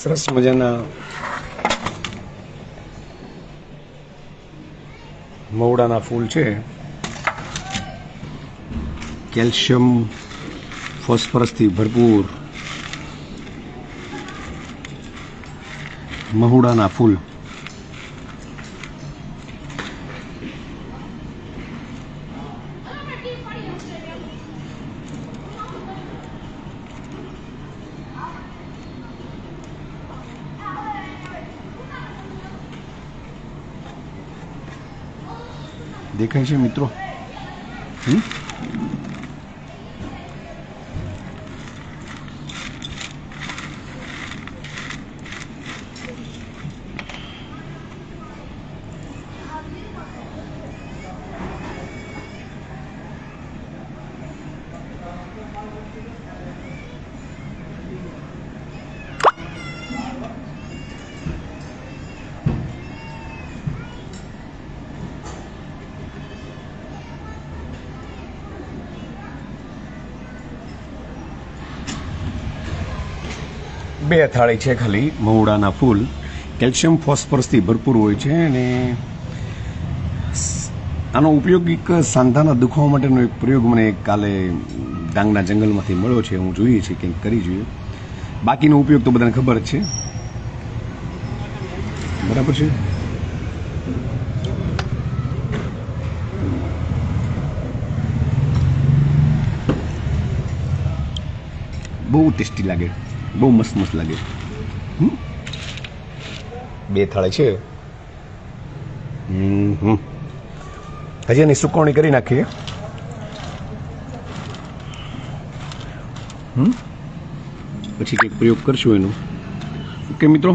સરસ મજાના મવડાના ફૂલ છે કેલ્શિયમ ફોસ્ફરસથી ભરપૂર મહુડાના ફૂલ દેખાય છે મિત્રો હમ? બે થાળી છે ખાલી. મહુડાના ફૂલ. કેલ્શિયમ ફોસ્ફરસથી ભરપૂર હોય છે અને આનો ઉપયોગ એક સાંધાના દુખાવા માટેનો એક પ્રયોગ મને કાલે ડાંગના જંગલમાંથી મળ્યો છે. હું જોઈએ છે કંઈક કરી જોઈએ. બાકીનો ઉપયોગ તો બધાને ખબર જ છે. બરાબર છે? બહુ ટેસ્ટી લાગે. બહુ મસ્ત મસ્ત લાગે? બે થાળે છે હમ હમ. હજી એની સુકવણી કરી નાખીએ હમ? પછી કંઈક પ્રયોગ કરશું એનો ઓકે મિત્રો